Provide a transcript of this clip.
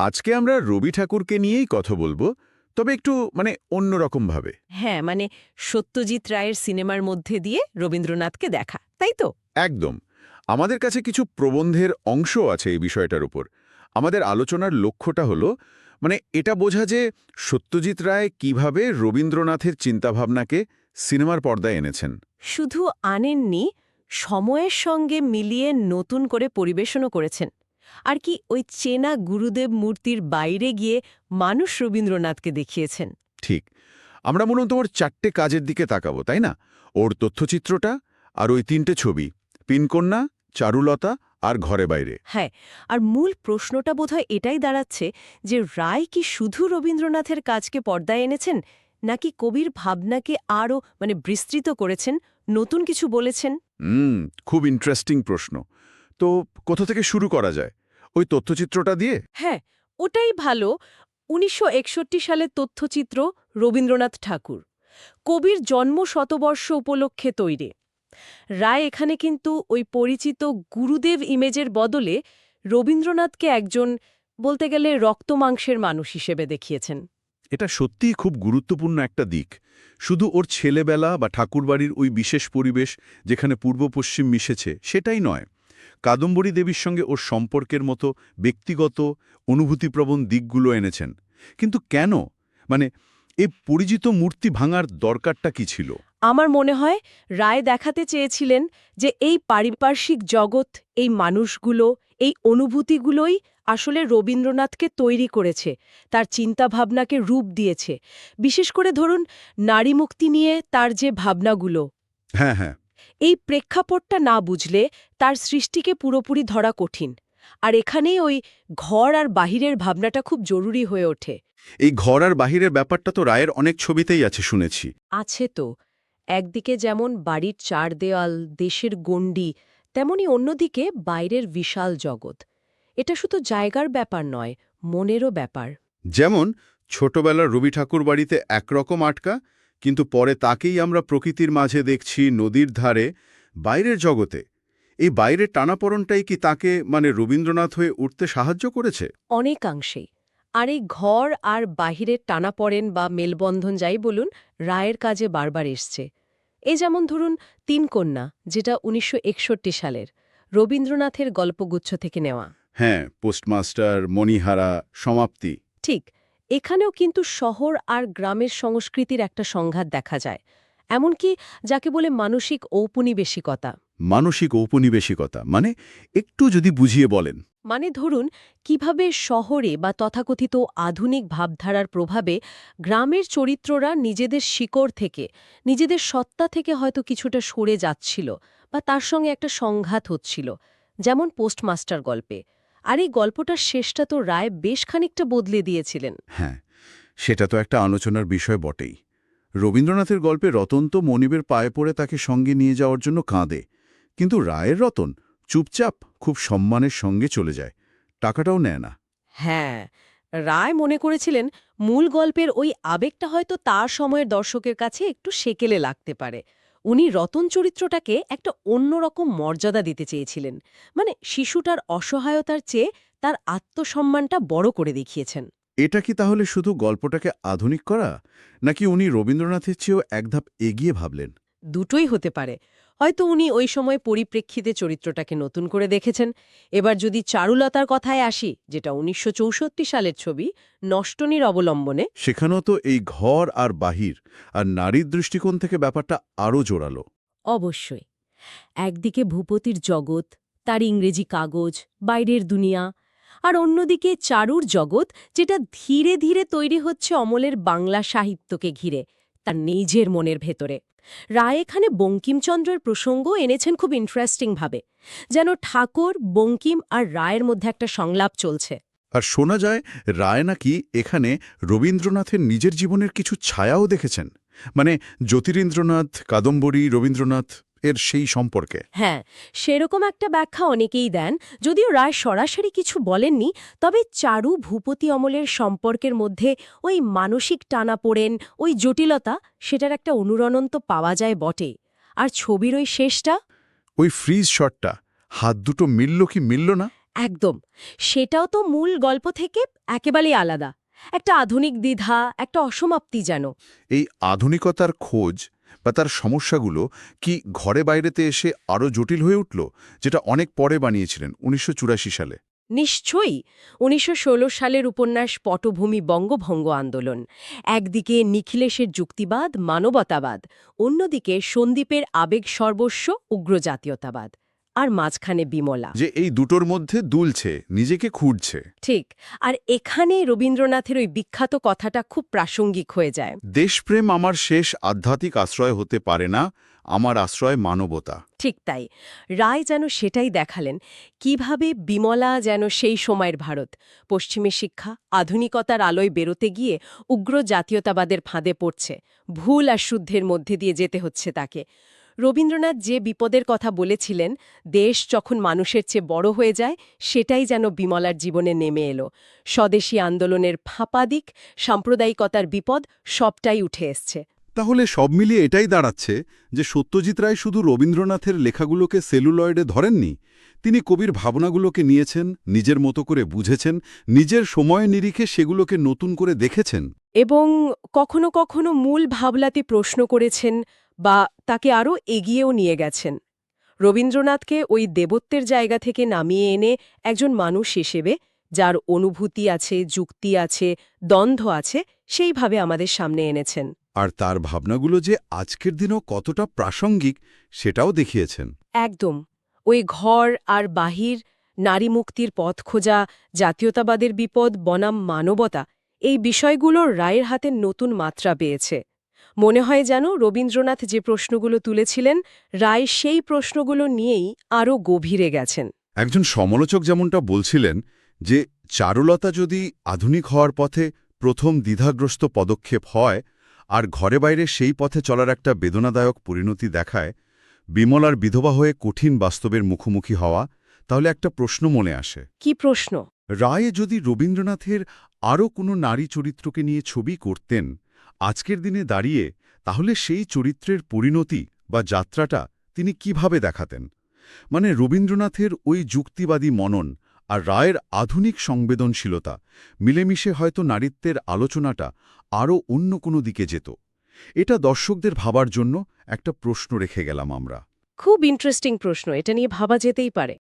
আজকে আমরা রবি ঠাকুরকে নিয়েই কথা বলব তবে একটু মানে অন্যরকমভাবে হ্যাঁ মানে সত্যজিৎ রায়ের সিনেমার মধ্যে দিয়ে রবীন্দ্রনাথকে দেখা তাই তো? একদম। আমাদের কাছে কিছু প্রবন্ধের অংশ আছে এই বিষয়টার উপর। আমাদের আলোচনার লক্ষ্যটা হলো মানে এটা বোঝা যে সত্যজিৎ রায় কীভাবে রবীন্দ্রনাথের চিন্তাভাবনাকে সিনেমার পর্দায় এনেছেন। শুধু আনেননি সময়ের সঙ্গে মিলিয়ে নতুন করে পরিবেশনও করেছেন। আর কি ওই চেনা গুরুদেব মূর্তির বাইরে গিয়ে মানুষ রবীন্দ্রনাথকে দেখিয়েছেন। ঠিক। আমরা মনে হয় তোমার চারটে কাজের দিকে তাকাবো তাই না? ওর তথ্যচিত্রটা আর ওই তিনটে ছবি পিনকন্যা চারুলতা আর ঘরে বাইরে। হ্যাঁ আর মূল প্রশ্নটা বোধহয় এটাই দাঁড়াচ্ছে যে রায় কি শুধু রবীন্দ্রনাথের কাজকে পর্দায় এনেছেন নাকি কবির ভাবনাকে আরও মানে বিস্তৃত করেছেন নতুন কিছু বলেছেন? হুম খুব ইন্টারেস্টিং প্রশ্ন। তো কোথা থেকে শুরু করা যায়? ওই তথ্যচিত্রটা দিয়ে? হ্যাঁ ওটাই ভালো। উনিশশো একষট্টি সালের তথ্যচিত্র রবীন্দ্রনাথ ঠাকুর। কবির জন্ম শতবর্ষ উপলক্ষে তৈরি। রায় এখানে কিন্তু ওই পরিচিত গুরুদেব ইমেজের বদলে রবীন্দ্রনাথকে একজন বলতে গেলে রক্তমাংসের মানুষ হিসেবে দেখিয়েছেন। এটা সত্যিই খুব গুরুত্বপূর্ণ একটা দিক। শুধু ওর ছেলেবেলা বা ঠাকুরবাড়ির ওই বিশেষ পরিবেশ যেখানে পূর্ব পশ্চিম মিশেছে সেটাই নয়। কাদম্বরী দেবীর সঙ্গে ওর সম্পর্কের মতো ব্যক্তিগত অনুভূতিপ্রবণ দিকগুলো এনেছেন। কিন্তু কেন? মানে এ পরিচিত মূর্তি ভাঙার দরকারটা কি ছিল? আমার মনে হয় রায় দেখাতে চেয়েছিলেন যে এই পারিপার্শ্বিক জগৎ এই মানুষগুলো এই অনুভূতিগুলোই আসলে রবীন্দ্রনাথকে তৈরি করেছে তার চিন্তাভাবনাকে রূপ দিয়েছে। বিশেষ করে ধরুন নারী মুক্তি নিয়ে তার যে ভাবনাগুলো। হ্যাঁ হ্যাঁ। এই প্রেক্ষাপটটা না বুঝলে তার সৃষ্টিকে পুরোপুরি ধরা কঠিন। আর এখানেই ওই ঘর আর বাহিরের ভাবনাটা খুব জরুরি হয়ে ওঠে। এই ঘর আর বাহিরের ব্যাপারটা তো রায়ের অনেক ছবিতেই আছে শুনেছি। আছে তো। একদিকে যেমন বাড়ির চার দেওয়াল দেশের গণ্ডি তেমনি অন্যদিকে বাইরের বিশাল জগৎ। এটা শুধু জায়গার ব্যাপার নয় মনেরও ব্যাপার। যেমন ছোটবেলার রবি ঠাকুর বাড়িতে একরকম আটকা কিন্তু পরে তাকেই আমরা প্রকৃতির মাঝে দেখছি নদীর ধারে বাইরের জগতে। এই বাইরের টানাপড়নটাই কি তাকে মানে রবীন্দ্রনাথ হয়ে উঠতে সাহায্য করেছে? অনেকাংশেই আর এই ঘর আর বাহিরের টানাপড়েন বা মেলবন্ধন যাই বলুন রায়ের কাজে বারবার এসছে। এ যেমন ধরুন তিন কন্যা যেটা উনিশশো একষট্টি সালের রবীন্দ্রনাথের গল্পগুচ্ছ থেকে নেওয়া। হ্যাঁ পোস্টমাস্টার মণিহারা সমাপ্তি। ঠিক। এখানেও কিন্তু শহর আর গ্রামের সংস্কৃতির একটা সংঘাত দেখা যায়। এমনকি যাকে বলে মানসিক ঔপনিবেশিকতা। মানসিক ঔপনিবেশিকতা মানে একটু যদি বুঝিয়ে বলেন। মানে ধরুন কীভাবে শহরে বা তথাকথিত আধুনিক ভাবধারার প্রভাবে গ্রামের চরিত্ররা নিজেদের শিকড় থেকে নিজেদের সত্তা থেকে হয়তো কিছুটা সরে যাচ্ছিল বা তার সঙ্গে একটা সংঘাত হচ্ছিল যেমন পোস্টমাস্টার গল্পে। আর এই গল্পটার শেষটা তো রায় বেশ খানিকটা বদলে দিয়েছিলেন। হ্যাঁ সেটা তো একটা আলোচনার বিষয় বটেই। রবীন্দ্রনাথের গল্পে রতন তো মনিবের পায়ে পড়ে তাকে সঙ্গে নিয়ে যাওয়ার জন্য কাঁদে। কিন্তু রায়ের রতন চুপচাপ খুব সম্মানের সঙ্গে চলে যায় টাকাটাও নেয় না। হ্যাঁ রায় মনে করেছিলেন মূল গল্পের ওই আবেগটা হয়তো তার সময়ের দর্শকের কাছে একটু সেকেলে লাগতে পারে। উনি রতন চরিত্রটাকে একটা অন্যরকম মর্যাদা দিতে চেয়েছিলেন। মানে শিশুটার অসহায়তার চেয়ে তার আত্মসম্মানটা বড় করে দেখিয়েছেন। এটা কি তাহলে শুধু গল্পটাকে আধুনিক করা? নাকি উনি রবীন্দ্রনাথের চেয়েও এক ধাপ এগিয়ে ভাবলেন? দুটোই হতে পারে। হয়তো উনি ওই সময় পরিপ্রেক্ষিতে চরিত্রটাকে নতুন করে দেখেছেন। এবার যদি চারুলতার কথায় আসি যেটা উনিশশো চৌষট্টি সালের ছবি নষ্টনীর অবলম্বনে। সেখানেও তো এই ঘর আর বাহির আর নারীর দৃষ্টিকোণ থেকে ব্যাপারটা আরও জোরালো। অবশ্যই। একদিকে ভূপতির জগৎ তার ইংরেজি কাগজ বাইরের দুনিয়া আর অন্যদিকে চারুর জগৎ যেটা ধীরে ধীরে তৈরি হচ্ছে অমলের বাংলা সাহিত্যকে ঘিরে। তার নিজের মনের ভেতরে। রায় এখানে বঙ্কিমচন্দ্রের প্রসঙ্গ এনেছেন খুব ইন্টারেস্টিংভাবে যেন ঠাকুর, বঙ্কিম আর রায়ের মধ্যে একটা সংলাপ চলছে। আর শোনা যায়, রায় নাকি এখানে রবীন্দ্রনাথের নিজের জীবনের কিছু ছায়াও দেখেছেন। মানে জ্যোতিরীন্দ্রনাথ, কাদম্বরী, রবীন্দ্রনাথ এর সেই সম্পর্কে। হ্যাঁ সেরকম একটা ব্যাখ্যা অনেকেই দেন যদিও রায় সরাসরি কিছু বলেননি তবে চারু ভূপতি অমলের সম্পর্কের মধ্যে ওই মানসিক টানা পড়েন ওই জটিলতা সেটার একটা অনুরণন তো পাওয়া যায় বটে। আর ছবির ওই শেষটা? ওই ফ্রিজ শটটা হাত দুটো মিলল কি মিলল না? একদম সেটাও তো মূল গল্প থেকে একেবারেই আলাদা। একটা আধুনিক দ্বিধা একটা অসমাপ্তি যেন। এই আধুনিকতার খোঁজ বা তার সমস্যাগুলো কি ঘরে বাইরেতে এসে আরও জটিল হয়ে উঠল, যেটা অনেক পরে বানিয়েছিলেন উনিশশো চুরাশি সালে? নিশ্চয়ই। উনিশশো ষোলো সালের উপন্যাস পটভূমি বঙ্গভঙ্গ আন্দোলন। একদিকে নিখিলেশের যুক্তিবাদ, মানবতাবাদ, অন্যদিকে সন্দীপের আবেগ সর্বস্ব, উগ্র জাতীয়তাবাদ। আর মাঝখানে বিমলা। যে এই দুটোর মধ্যে দুলছে নিজেকে খুঁড়ছে। ঠিক। আর এখানে রবীন্দ্রনাথের ওই বিখ্যাত কথাটা খুব প্রাসঙ্গিক হয়ে যায়। দেশপ্রেম আমার শেষ আধ্যাত্মিক আশ্রয় হতে পারে না আমার আশ্রয় মানবতা। ঠিক তাই। রায় যেন সেটাই দেখালেন কীভাবে বিমলা যেন সেই সময়ের ভারত পশ্চিমী শিক্ষা আধুনিকতার আলোয় বেরোতে গিয়ে উগ্র জাতীয়তাবাদের ফাঁদে পড়ছে ভুল আর শুদ্ধের মধ্যে দিয়ে যেতে হচ্ছে তাকে। রবীন্দ্রনাথ যে বিপদের কথা বলেছিলেন দেশ যখন মানুষের চেয়ে বড় হয়ে যায় সেটাই যেন বিমলার জীবনে নেমে এলো। স্বদেশী আন্দোলনের ফাঁপা দিক সাম্প্রদায়িকতার বিপদ সবটাই উঠে এসছে। তাহলে সব মিলিয়ে এটাই দাঁড়াচ্ছে যে সত্যজিৎ রায় শুধু রবীন্দ্রনাথের লেখাগুলোকে সেলুলয়েডে ধরেননি তিনি কবির ভাবনাগুলোকে নিয়েছেন নিজের মতো করে বুঝেছেন নিজের সময় নিরিখে সেগুলোকে নতুন করে দেখেছেন। এবং কখনো কখনো মূল ভাবলাতে প্রশ্ন করেছেন বা তাকে আরও এগিয়েও নিয়ে গেছেন। রবীন্দ্রনাথকে ওই দেবত্বের জায়গা থেকে নামিয়ে এনে একজন মানুষ হিসেবে যার অনুভূতি আছে যুক্তি আছে দ্বন্দ্ব আছে সেইভাবে আমাদের সামনে এনেছেন। আর তার ভাবনাগুলো যে আজকের দিনও কতটা প্রাসঙ্গিক সেটাও দেখিয়েছেন। একদম। ওই ঘর আর বাহির নারী মুক্তির পথ খোঁজা জাতীয়তাবাদের বিপদ বনাম মানবতা এই বিষয়গুলোর রায়ের হাতে নতুন মাত্রা পেয়েছে। মনে হয় যেন রবীন্দ্রনাথ যে প্রশ্নগুলো তুলেছিলেন রায় সেই প্রশ্নগুলো নিয়েই আরও গভীরে গেছেন। একজন সমালোচক যেমনটা বলছিলেন যে চারুলতা যদি আধুনিক হওয়ার পথে প্রথম দ্বিধাগ্রস্ত পদক্ষেপ হয় আর ঘরে বাইরে সেই পথে চলার একটা বেদনাদায়ক পরিণতি দেখায় বিমলার বিধবা হয়ে কঠিন বাস্তবের মুখোমুখি হওয়া তাহলে একটা প্রশ্ন মনে আসে। কি প্রশ্ন? রায়ে যদি রবীন্দ্রনাথের আরও কোনো নারী চরিত্রকে নিয়ে ছবি করতেন আজকের দিনে দাঁড়িয়ে তাহলে সেই চরিত্রের পরিণতি বা যাত্রাটা তিনি কীভাবে দেখাতেন? মানে রবীন্দ্রনাথের ওই যুক্তিবাদী মনন আর রায়ের আধুনিক সংবেদনশীলতা মিলেমিশে হয়তো নারীত্বের আলোচনাটা আরও অন্য কোনো দিকে যেত। এটা দর্শকদের ভাবার জন্য একটা প্রশ্ন রেখে গেলাম আমরা। খুব ইন্টারেস্টিং প্রশ্ন, এটা নিয়ে ভাবা যেতেই পারে।